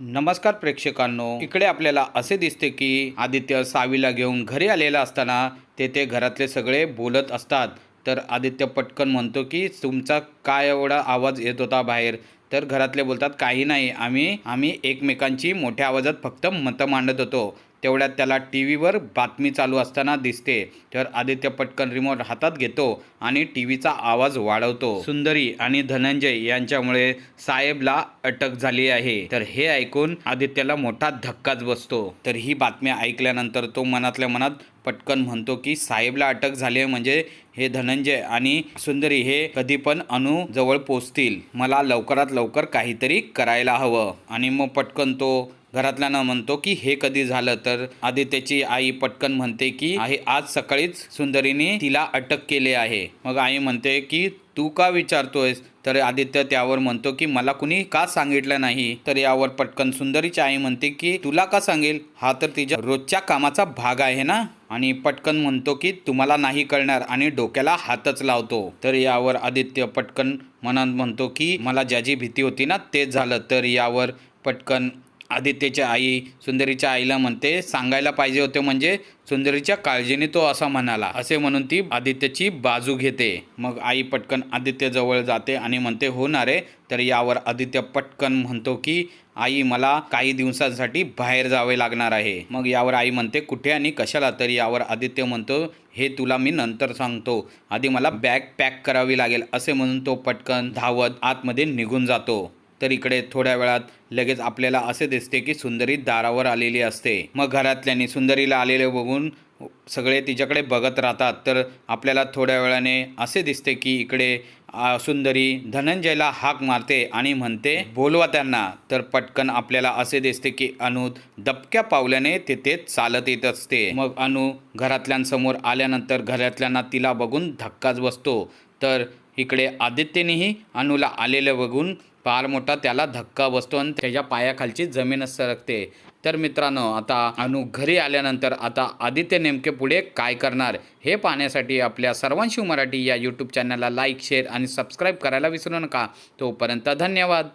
नमस्कार प्रेक्षकांनो. इकडे आपल्याला असे दिसते की आदित्य सावीला घेऊन घरी आलेला असताना तेथे घरातले सगळे बोलत असतात. तर आदित्य पटकन म्हणतो की तुमचा काय एवढा आवाज येत होता बाहेर तर घरातले बोलतात काही नाही. आम्ही आम्ही एकमेकांची मोठ्या आवाजात फक्त मतं मांडत होतो. तेवढ्यात त्याला टी व्हीवर बातमी चालू असताना दिसते. तर आदित्य पटकन रिमोट हातात घेतो आणि टी व्हीचा आवाज वाढवतो. सुंदरी आणि धनंजय यांच्यामुळे साहेबला अटक झाली आहे. तर हे ऐकून आदित्यला मोठा धक्काच बसतो. तर ही बातमी ऐकल्यानंतर तो मनातल्या मनात पटकन म्हणतो की साहेबला अटक झाली आहे म्हणजे हे धनंजय आणि सुंदरी हे कधी पण अनु जवळ पोचतील. मला लवकरात लवकर काहीतरी करायला हवं. आणि मग पटकन तो घरातल्यानं म्हणतो की हे कधी झालं तर आदित्यची आई पटकन म्हणते की आहे आज सकाळीच सुंदरीने तिला अटक केली आहे. मग आई म्हणते की तू का विचारतोयस? तर आदित्य त्यावर म्हणतो की मला कुणी का सांगितलं नाही? तर यावर पटकन सुंदरीची आई म्हणते की तुला का सांगेल? हा तर तिच्या रोजच्या कामाचा भाग आहे ना? आणि पटकन म्हणतो की तुम्हाला नाही कळणार आणि डोक्याला हातच लावतो. तर यावर आदित्य पटकन मनात म्हणतो की मला ज्याची भीती होती ना तेच झालं. तर यावर पटकन आदित्यच्या आई सुंदरीच्या आईला म्हणते सांगायला पाहिजे होते म्हणजे सुंदरीच्या काळजीने तो असा म्हणाला. असे म्हणून ती आदित्यची बाजू घेते. मग आई पटकन आदित्यजवळ जाते आणि म्हणते होणार आहे तर यावर आदित्य पटकन म्हणतो की आई मला काही दिवसांसाठी बाहेर जावे लागणार आहे. मग यावर आई म्हणते कुठे आणि कशाला? तर यावर आदित्य म्हणतो हे तुला मी नंतर सांगतो. आधी मला बॅग पॅक करावी लागेल. असे म्हणून तो पटकन धावत आतमध्ये निघून जातो. तर इकडे थोड्या वेळात लगेच आपल्याला असे दिसते की सुंदरी दारावर आलेली असते. मग घरातल्यांनी सुंदरीला आलेले बघून सगळे तिच्याकडे बघत राहतात. तर आपल्याला थोड्या वेळाने असे दिसते की इकडे सुंदरी धनंजयला हाक मारते आणि म्हणते बोलवा त्यांना. तर पटकन आपल्याला असे दिसते की अनु दबक्या पावल्याने तिथे चालत येत असते. मग अनु घरातल्यांसमोर आल्यानंतर घरातल्यांना तिला बघून धक्काच बसतो. तर इकडे आदित्यनेही अनुला आलेलं बघून फार मोठा त्याला धक्का बसतो आणि त्याच्या पायाखालची जमीन सरकते. तर मित्रांनो आता अनु घरी आल्यानंतर आता आदित्य नेमके पुढे काय करणार? हे पाहण्यासाठी आपल्या सर्वांशिव मराठी या यूट्यूब चॅनलला लाईक शेअर आणि सबस्क्राईब करायला विसरू नका. तोपर्यंत धन्यवाद.